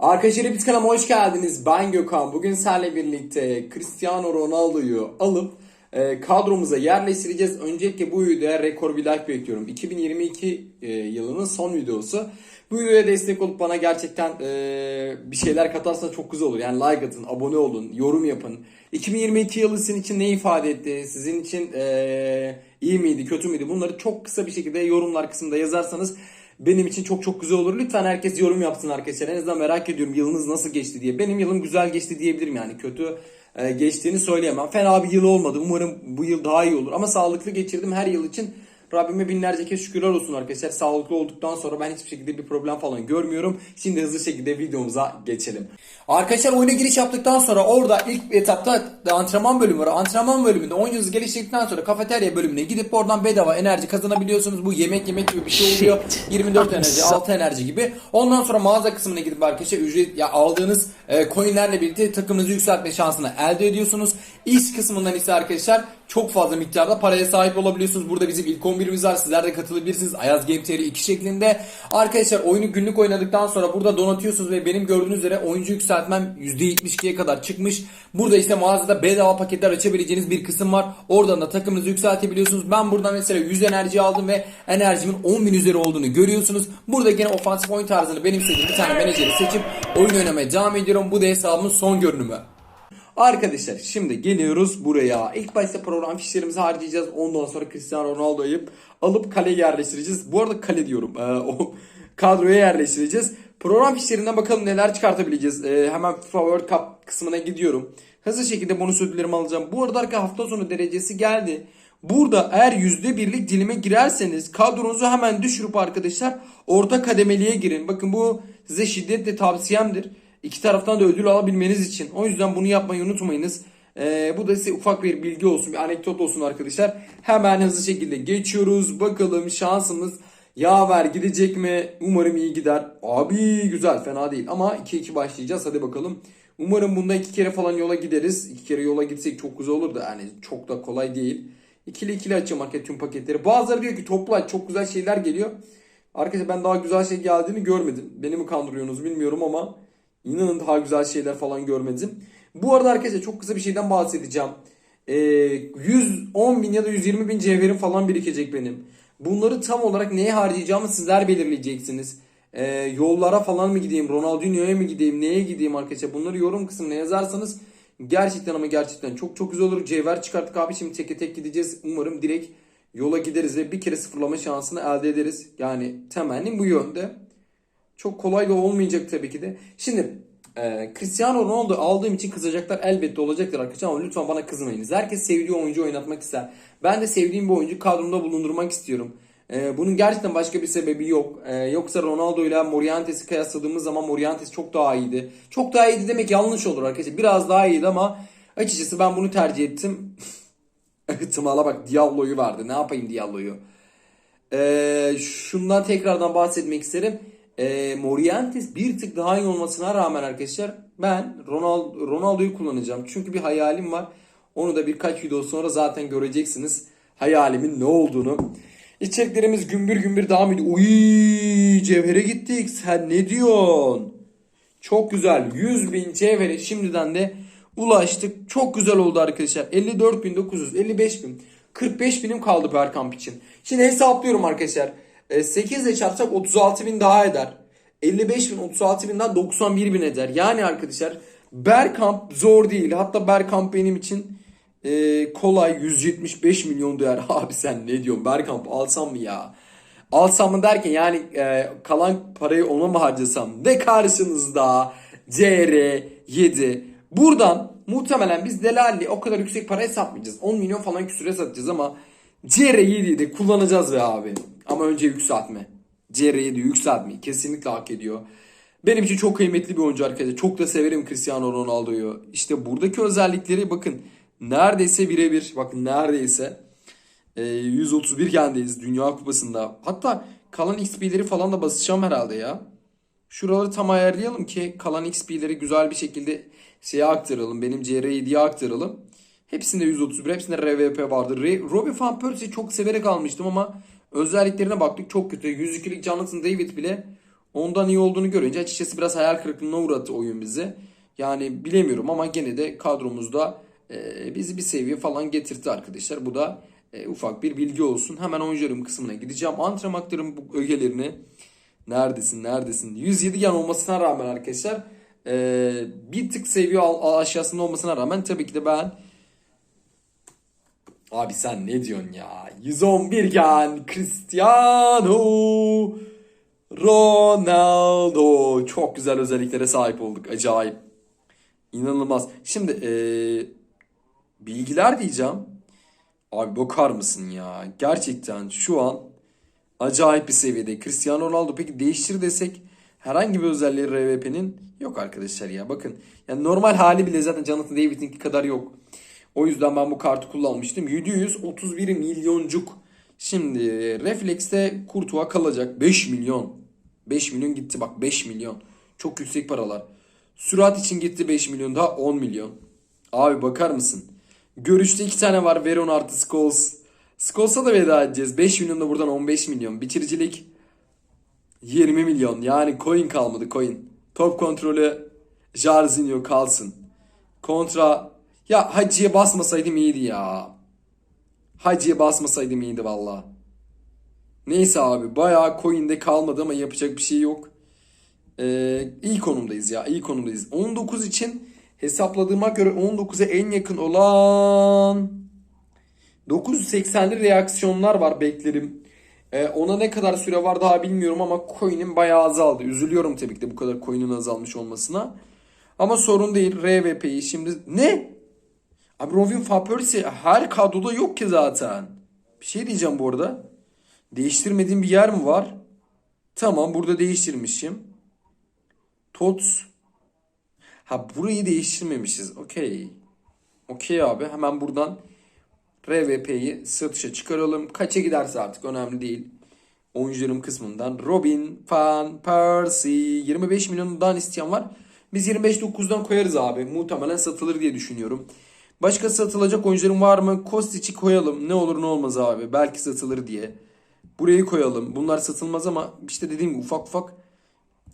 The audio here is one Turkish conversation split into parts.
Arkadaşlar hepiniz kanalıma hoş geldiniz. Ben Gökhan. Bugün sizlerle birlikte Cristiano Ronaldo'yu alıp e, kadromuza yerleştireceğiz. Öncelikle bu videoya rekor bir like bekliyorum. 2022 e, yılının son videosu. Bu videoya destek olup bana gerçekten e, bir şeyler katarsanız çok güzel olur. Yani like atın, abone olun, yorum yapın. 2022 yılı sizin için ne ifade etti? Sizin için e, iyi miydi, kötü müydü? Bunları çok kısa bir şekilde yorumlar kısmında yazarsanız benim için çok çok güzel olur. Lütfen herkes yorum yapsın arkadaşlar. En azından merak ediyorum yılınız nasıl geçti diye. Benim yılım güzel geçti diyebilirim yani. Kötü e, geçtiğini söyleyemem. Fena bir yıl olmadı. Umarım bu yıl daha iyi olur. Ama sağlıklı geçirdim her yıl için. Rabbime binlerce kez şükürler olsun arkadaşlar. Sağlıklı olduktan sonra ben hiçbir şekilde bir problem falan görmüyorum. Şimdi hızlı şekilde videomuza geçelim. Arkadaşlar oyuna giriş yaptıktan sonra orada ilk etapta antrenman bölümü var. Antrenman bölümünde oyuncunuzu geliştirdikten sonra kafeterya bölümüne gidip oradan bedava enerji kazanabiliyorsunuz. Bu yemek yemek gibi bir şey oluyor. 24 enerji, 6 enerji gibi. Ondan sonra mağaza kısmına gidip arkadaşlar ücret ya aldığınız e, coinlerle birlikte takımınızı yükseltme şansını elde ediyorsunuz. İş kısmından ise arkadaşlar çok fazla miktarda paraya sahip olabiliyorsunuz. Burada bizim ilk 11'imiz var. Sizler de katılabilirsiniz. Ayaz Game TR 2 şeklinde. Arkadaşlar oyunu günlük oynadıktan sonra burada donatıyorsunuz ve benim gördüğünüz üzere oyuncu yükseltmem %72'ye kadar çıkmış. Burada ise mağazada bedava paketler açabileceğiniz bir kısım var. Oradan da takımınızı yükseltebiliyorsunuz. Ben buradan mesela 100 enerji aldım ve enerjimin 10.000 üzeri olduğunu görüyorsunuz. Burada gene ofansif oyun tarzını benimsediğim bir tane menajeri seçip oyun oynamaya devam ediyorum. Bu da hesabımın son görünümü. Arkadaşlar şimdi geliyoruz buraya. İlk başta program fişlerimizi harcayacağız. Ondan sonra Cristiano Ronaldo'yu alıp kaleye yerleştireceğiz. Bu arada kale diyorum. Ee, o kadroya yerleştireceğiz. Program fişlerinden bakalım neler çıkartabileceğiz. Ee, hemen FIFA World Cup kısmına gidiyorum. Hızlı şekilde bonus ödüllerimi alacağım. Bu arada arkadaşlar hafta sonu derecesi geldi. Burada eğer %1'lik dilime girerseniz kadronuzu hemen düşürüp arkadaşlar orta kademeliye girin. Bakın bu size şiddetle tavsiyemdir. İki taraftan da ödül alabilmeniz için. O yüzden bunu yapmayı unutmayınız. Ee, bu da size ufak bir bilgi olsun, bir anekdot olsun arkadaşlar. Hemen hızlı şekilde geçiyoruz. Bakalım şansımız yaver gidecek mi? Umarım iyi gider. Abi güzel, fena değil. Ama 2-2 başlayacağız. Hadi bakalım. Umarım bunda iki kere falan yola gideriz. İki kere yola gitsek çok güzel olur da yani çok da kolay değil. İkili ikili açacağım market tüm paketleri. Bazıları diyor ki toplu aç çok güzel şeyler geliyor. Arkadaşlar ben daha güzel şey geldiğini görmedim. Beni mi kandırıyorsunuz bilmiyorum ama İnanın daha güzel şeyler falan görmedim. Bu arada arkadaşlar çok kısa bir şeyden bahsedeceğim. Ee, 110 bin ya da 120 bin cevherim falan birikecek benim. Bunları tam olarak neye harcayacağımı sizler belirleyeceksiniz. Ee, yollara falan mı gideyim, Ronaldinho'ya mı gideyim, neye gideyim arkadaşlar. Bunları yorum kısmına yazarsanız gerçekten ama gerçekten çok çok güzel olur. Cevher çıkarttık abi şimdi tek tek gideceğiz. Umarım direkt yola gideriz ve bir kere sıfırlama şansını elde ederiz. Yani temennim bu yönde. Çok kolay da olmayacak tabii ki de. Şimdi e, Cristiano Ronaldo aldığım için kızacaklar elbette olacaktır arkadaşlar ama lütfen bana kızmayınız. Herkes sevdiği oyuncu oynatmak ister. Ben de sevdiğim bir oyuncu kadromda bulundurmak istiyorum. E, bunun gerçekten başka bir sebebi yok. E, yoksa Ronaldo ile Morientes'i kıyasladığımız zaman Morientes çok daha iyiydi. Çok daha iyiydi demek yanlış olur arkadaşlar. Biraz daha iyiydi ama açıkçası ben bunu tercih ettim. Ihtimala bak Diablo'yu verdi. Ne yapayım Diablo'yu? E, şundan tekrardan bahsetmek isterim e, Morientes bir tık daha iyi olmasına rağmen arkadaşlar ben Ronaldo, Ronaldo'yu kullanacağım. Çünkü bir hayalim var. Onu da birkaç video sonra zaten göreceksiniz. Hayalimin ne olduğunu. İçeriklerimiz gümbür gümbür devam ediyor. Uy, cevhere gittik. Sen ne diyorsun? Çok güzel. 100 bin cevhere şimdiden de ulaştık. Çok güzel oldu arkadaşlar. 54.900, 55 bin. 45 binim kaldı Berkamp için. Şimdi hesaplıyorum arkadaşlar. 8 ile çarpsak 36 bin daha eder. 55 bin 36 binden 91 bin eder. Yani arkadaşlar Berkamp zor değil. Hatta Berkamp benim için e, kolay 175 milyon değer. Abi sen ne diyorsun Berkamp alsam mı ya? Alsam mı derken yani e, kalan parayı ona mı harcasam? De karşınızda CR7. Buradan muhtemelen biz Delali o kadar yüksek paraya satmayacağız. 10 milyon falan küsüre satacağız ama CR7'yi de kullanacağız be abi. Ama önce yükseltme. CR7 yükseltmeyi kesinlikle hak ediyor. Benim için çok kıymetli bir oyuncu arkadaşlar. Çok da severim Cristiano Ronaldo'yu. İşte buradaki özellikleri bakın neredeyse birebir. Bakın neredeyse. E, 131 gendeyiz Dünya Kupası'nda. Hatta kalan XP'leri falan da basacağım herhalde ya. Şuraları tam ayarlayalım ki kalan XP'leri güzel bir şekilde şeye aktaralım. Benim CR7'ye aktaralım. Hepsinde 131, hepsinde RVP vardır. Robbie Van Persie'yi çok severek almıştım ama özelliklerine baktık çok kötü. 102'lik Jonathan David bile Ondan iyi olduğunu görünce açıkçası biraz hayal kırıklığına uğrattı oyun bizi. Yani bilemiyorum ama gene de kadromuzda e, bizi bir seviye falan getirtti arkadaşlar. Bu da e, ufak bir bilgi olsun. Hemen oyuncularım kısmına gideceğim. Antrenmanların bu ögelerini neredesin neredesin 107 yan olmasına rağmen arkadaşlar e, bir tık seviye aşağısında olmasına rağmen tabii ki de ben Abi sen ne diyorsun ya? 111 gen Cristiano Ronaldo. Çok güzel özelliklere sahip olduk. Acayip. İnanılmaz. Şimdi eee, bilgiler diyeceğim. Abi bakar mısın ya? Gerçekten şu an acayip bir seviyede. Cristiano Ronaldo peki değiştir desek herhangi bir özelliği RVP'nin yok arkadaşlar ya. Bakın yani normal hali bile zaten Jonathan David'inki kadar yok. O yüzden ben bu kartı kullanmıştım. 731 milyoncuk. Şimdi Reflex'te Kurtuğa kalacak. 5 milyon. 5 milyon gitti bak 5 milyon. Çok yüksek paralar. Sürat için gitti 5 milyon daha 10 milyon. Abi bakar mısın? Görüşte 2 tane var Veron artı Scholes. Scholes'a da veda edeceğiz. 5 milyon da buradan 15 milyon. Bitiricilik 20 milyon. Yani coin kalmadı coin. Top kontrolü Jarzinho kalsın. Kontra ya Hacı'ya basmasaydım iyiydi ya. Hacı'ya basmasaydım iyiydi valla. Neyse abi bayağı coin'de kalmadı ama yapacak bir şey yok. Ee, iyi konumdayız ya iyi konumdayız. 19 için hesapladığıma göre 19'a en yakın olan 980'li reaksiyonlar var beklerim. Ee, ona ne kadar süre var daha bilmiyorum ama coin'im bayağı azaldı. Üzülüyorum tabii ki de bu kadar coin'in azalmış olmasına. Ama sorun değil RVP'yi şimdi ne? Abi Robin Van her kadroda yok ki zaten. Bir şey diyeceğim bu arada. Değiştirmediğim bir yer mi var? Tamam burada değiştirmişim. Tots. Ha burayı değiştirmemişiz. Okey. Okey abi hemen buradan RVP'yi satışa çıkaralım. Kaça giderse artık önemli değil. Oyuncularım kısmından Robin Van Persie 25 milyonundan isteyen var. Biz 25.9'dan koyarız abi. Muhtemelen satılır diye düşünüyorum. Başka satılacak oyuncularım var mı? Kostic'i koyalım. Ne olur ne olmaz abi. Belki satılır diye. Burayı koyalım. Bunlar satılmaz ama işte dediğim gibi ufak ufak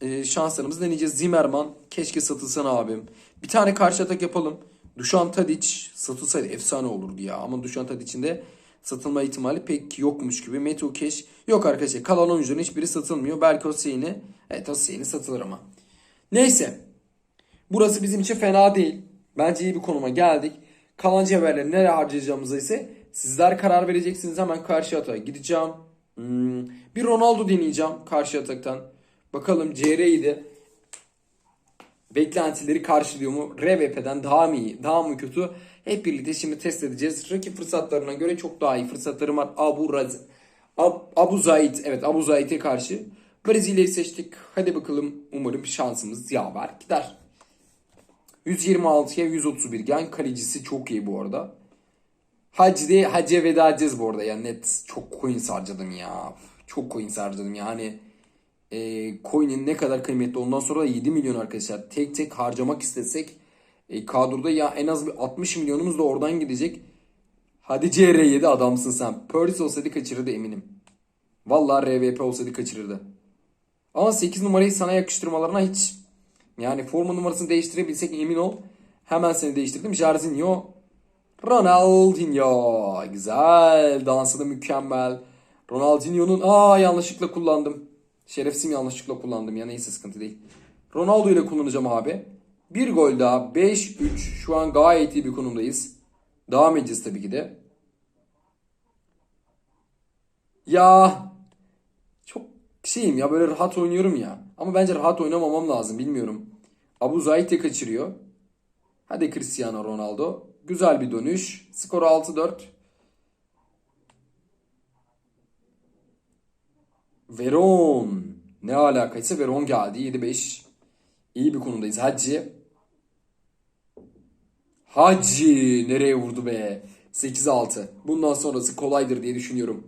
e, şanslarımızı deneyeceğiz. Zimmerman keşke satılsan abim. Bir tane karşı atak yapalım. Dušan Tadic satılsaydı efsane olurdu ya. Ama Dušan Tadic'in de satılma ihtimali pek yokmuş gibi. Meto Cash yok arkadaşlar. Kalan oyuncuların hiçbiri satılmıyor. Belki Osyeni. Evet Osyeni satılır ama. Neyse. Burası bizim için fena değil. Bence iyi bir konuma geldik. Kalan cevherleri nereye harcayacağımıza ise sizler karar vereceksiniz. Hemen karşı atağa gideceğim. Hmm, Bir Ronaldo deneyeceğim karşı ataktan. Bakalım CR'yi beklentileri karşılıyor mu? RVP'den daha mı iyi, daha mı kötü? Hep birlikte şimdi test edeceğiz. Rakip fırsatlarına göre çok daha iyi fırsatlarım var. Abu Raz Ab- Abu Zaid, evet Abu Zaid'e karşı. Brezilya'yı seçtik. Hadi bakalım umarım şansımız yaver gider. 126'ya 131 gen kalecisi çok iyi bu arada. Hacı Hacı'ya veda edeceğiz bu arada ya net çok coin harcadım ya. Çok coin harcadım yani. E, coin'in ne kadar kıymetli ondan sonra da 7 milyon arkadaşlar. Tek tek harcamak istesek e, kadroda ya en az bir 60 milyonumuz da oradan gidecek. Hadi CR7 adamsın sen. Purdy olsaydı kaçırırdı eminim. Vallahi RVP olsaydı kaçırırdı. Ama 8 numarayı sana yakıştırmalarına hiç yani forma numarasını değiştirebilsek emin ol. Hemen seni değiştirdim. Jarzinho. Ronaldinho. Güzel. Dansı da mükemmel. Ronaldinho'nun aa yanlışlıkla kullandım. Şerefsizim yanlışlıkla kullandım ya neyse sıkıntı değil. Ronaldo ile kullanacağım abi. Bir gol daha 5-3 şu an gayet iyi bir konumdayız. Devam edeceğiz tabii ki de. Ya şeyim ya böyle rahat oynuyorum ya. Ama bence rahat oynamamam lazım bilmiyorum. Abu Zaid de kaçırıyor. Hadi Cristiano Ronaldo. Güzel bir dönüş. Skor 6-4. Veron. Ne alakaysa Veron geldi. 7-5. İyi bir konumdayız. Hacı. Hacı. Nereye vurdu be? 8-6. Bundan sonrası kolaydır diye düşünüyorum.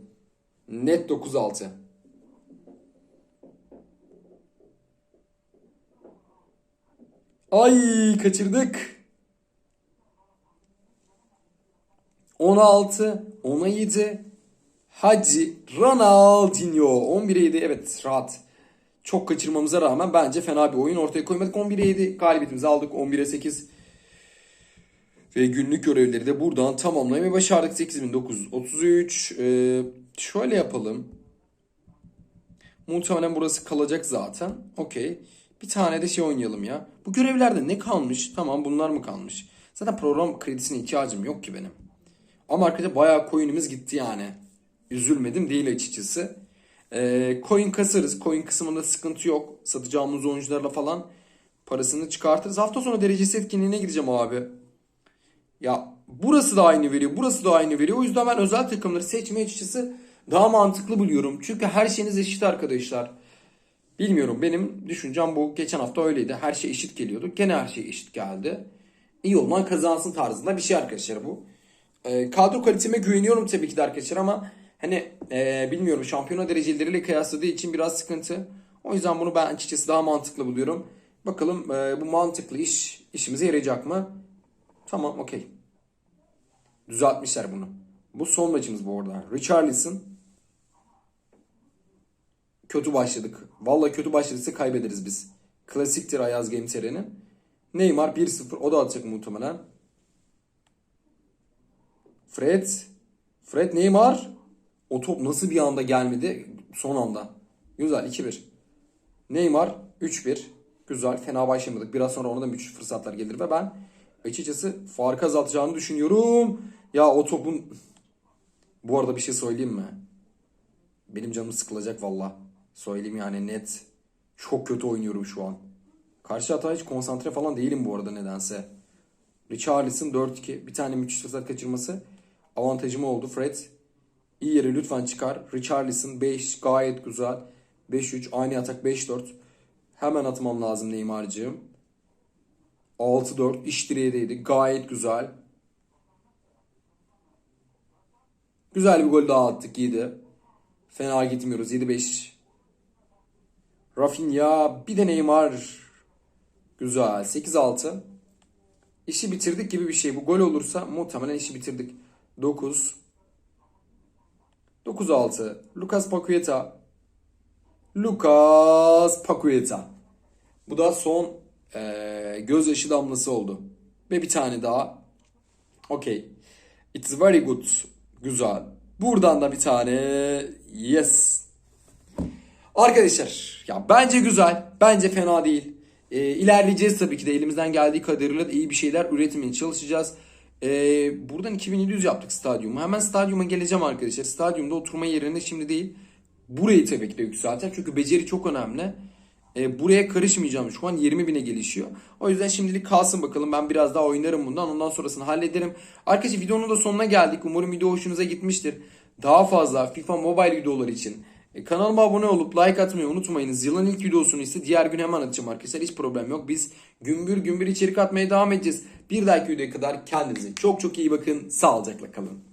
Net 9-6. Ay kaçırdık. 16, 10'a 7. Hacı Ronaldinho 11'e 7 evet rahat. çok kaçırmamıza rağmen bence fena bir oyun ortaya koymadık. 11'e 7 galibiyetimizi aldık. 11'e 8 ve günlük görevleri de buradan tamamlamayı başardık. 8933. Ee, şöyle yapalım. Muhtemelen burası kalacak zaten. Okey. Bir tane de şey oynayalım ya. Bu görevlerde ne kalmış? Tamam bunlar mı kalmış? Zaten program kredisine ihtiyacım yok ki benim. Ama arkadaşlar bayağı coin'imiz gitti yani. Üzülmedim değil açıkçası. Ee, coin kasarız. Coin kısmında sıkıntı yok. Satacağımız oyuncularla falan parasını çıkartırız. Hafta sonu derecesi etkinliğine gideceğim abi. Ya burası da aynı veriyor, burası da aynı veriyor. O yüzden ben özel takımları seçmeyi açıkçası daha mantıklı buluyorum. Çünkü her şeyiniz eşit arkadaşlar. Bilmiyorum benim düşüncem bu. Geçen hafta öyleydi. Her şey eşit geliyordu. Gene her şey eşit geldi. İyi olan kazansın tarzında bir şey arkadaşlar bu. Ee, kadro kaliteme güveniyorum tabii ki de arkadaşlar ama hani ee, bilmiyorum şampiyona dereceleriyle kıyasladığı için biraz sıkıntı. O yüzden bunu ben açıkçası daha mantıklı buluyorum. Bakalım ee, bu mantıklı iş işimize yarayacak mı? Tamam okey. Düzeltmişler bunu. Bu son maçımız bu arada. Richarlison. Kötü başladık. Vallahi kötü başladıysa kaybederiz biz. Klasiktir Ayaz Game serinin. Neymar 1-0. O da atacak muhtemelen. Fred. Fred Neymar. O top nasıl bir anda gelmedi? Son anda. Güzel 2-1. Neymar 3-1. Güzel. Fena başlamadık. Biraz sonra ona da müthiş fırsatlar gelir ve ben açıkçası farkı azaltacağını düşünüyorum. Ya o topun... Bu arada bir şey söyleyeyim mi? Benim canım sıkılacak valla. Söyleyeyim yani net. Çok kötü oynuyorum şu an. Karşı hata hiç konsantre falan değilim bu arada nedense. Richarlison 4-2. Bir tane müthiş fırsat kaçırması. Avantajım oldu. Fred iyi yere lütfen çıkar. Richarlison 5 gayet güzel. 5-3 aynı atak 5-4. Hemen atmam lazım Neymar'cığım. 6-4 iş direğedeydi. Gayet güzel. Güzel bir gol daha attık iyiydi. Fena gitmiyoruz 7-5. Rafinha bir de Neymar. Güzel 8-6. İşi bitirdik gibi bir şey. Bu gol olursa muhtemelen işi bitirdik. 9. 9-6. Lucas Paqueta. Lucas Paqueta. Bu da son eee gözyaşı damlası oldu. Ve bir tane daha. Okey. It's very good. Güzel. Buradan da bir tane. Yes. Arkadaşlar ya bence güzel. Bence fena değil. Ee, ilerleyeceğiz tabii ki de elimizden geldiği kadarıyla da iyi bir şeyler üretmeye çalışacağız. Ee, buradan 2700 yaptık stadyumu. Hemen stadyuma geleceğim arkadaşlar. Stadyumda oturma yerine şimdi değil. Burayı tabii ki de yükselteceğim. Çünkü beceri çok önemli. Ee, buraya karışmayacağım. Şu an 20 bine gelişiyor. O yüzden şimdilik kalsın bakalım. Ben biraz daha oynarım bundan. Ondan sonrasını hallederim. Arkadaşlar videonun da sonuna geldik. Umarım video hoşunuza gitmiştir. Daha fazla FIFA Mobile videoları için e, kanalıma abone olup like atmayı unutmayınız. Yılın ilk videosunu ise diğer gün hemen atacağım arkadaşlar. Hiç problem yok. Biz gümbür gümbür içerik atmaya devam edeceğiz. Bir dahaki videoya kadar kendinize çok çok iyi bakın. Sağlıcakla kalın.